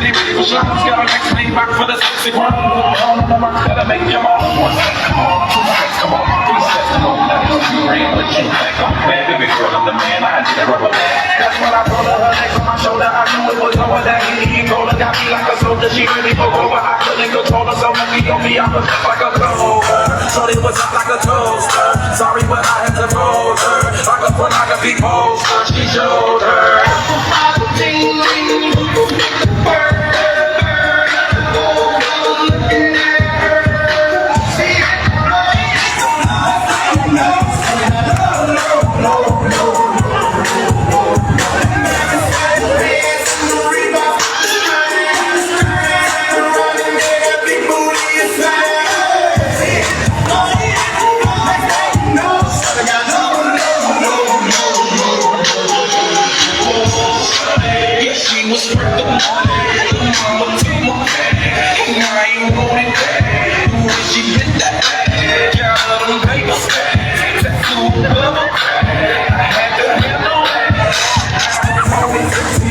Gotta make your mom one step, come on, two steps, come on, three steps, come on. Now you you ran, but you back on. Man, baby girl, I'm the man, I just rubber band. That's what I told her, her neck on my shoulder. I knew it was going down. He roller got me like a soldier. She really broke over. I couldn't control her, so movie on me, I was like a clover. Shorty was up like a toaster. Sorry, but I had to fold her. Like a pornography poster, she showed her.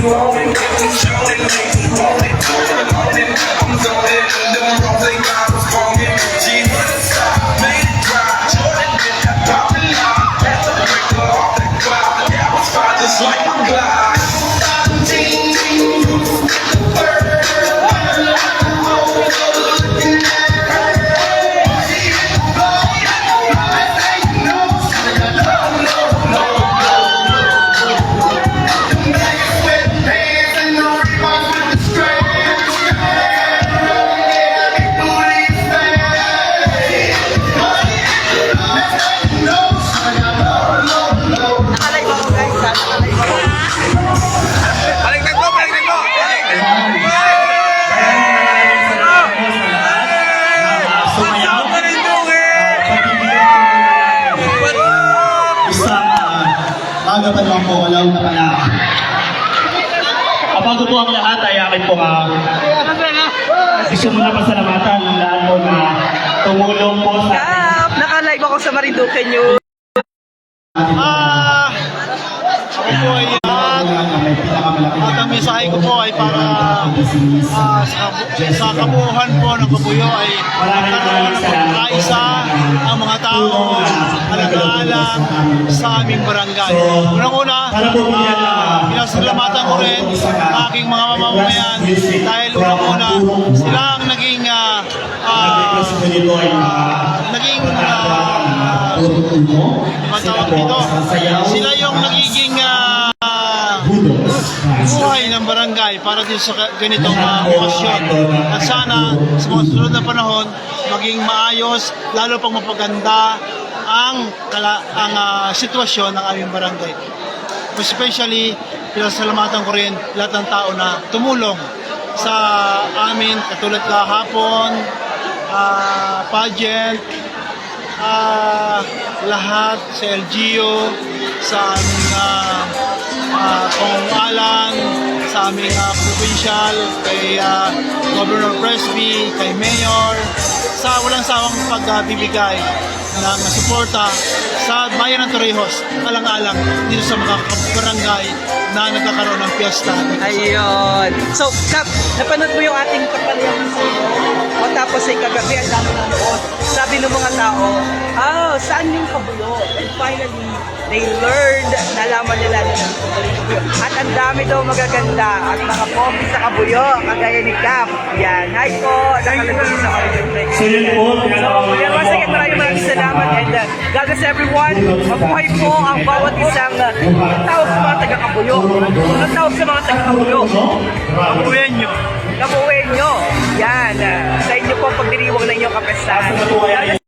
i'm so G uh, aga pa naman po, walaw na pala. Kapag po ang lahat ay akin po nga. Gusto mo na pasalamatan ng lahat po na tumulong po sa ating Kap! Nakalive ako sa Marinduque News. Ah, ako po ay ah, ang mensahe ko po ay para ah, sa, sa kabuuhan po ng kabuyo ay magkaroon ng pagkaisa ang mga tao alaala sa aming barangay. Unang-una, uh, pinasalamatan ko rin ang aking mga mamamayan dahil unang-una sila ang naging ay naging ah, matututo. Ang tawag dito, sila yung nagiging ah, buhay ng barangay para din sa ganitong uh, okasyon. At sana sa mga susunod na panahon, maging maayos, lalo pang mapaganda ang, kala, ang ah, sitwasyon ng aming barangay. Especially, pinasalamatan ko rin lahat ng tao na tumulong sa amin, katulad kahapon, ah, pageant, ah, lahat sa LGU, sa aming uh, uh, pangungalan, sa aming ah, provincial, kay ah, Governor Presby, kay Mayor, sa walang sawang pagbibigay ng suporta sa bayan ng Torrijos, alang-alang dito sa mga barangay na nagkakaroon ng piyesta. Ayun. So, Kap, napanood mo yung ating kapalihan sa iyo. O tapos ay kagabi, ang dami ng noon. Sabi ng mga tao, oh, saan yung kabuyo? And finally, they learned, nalaman nila na. At ang dami daw magaganda at mga pogi sa kabuyo, kagaya ni Kap. Yan. Hi po, nakalagay sa kabuyo. So yun po, So, yan maraming maraming salamat and uh, God bless everyone. Mabuhay po ang bawat isang uh, tawag sa mga taga-kabuyo. Ang tawag sa mga taga-kabuyo. Kabuyan nyo. Kabuhay nyo. Yan. uh, sa inyo po ang pagdiriwang ng inyong bless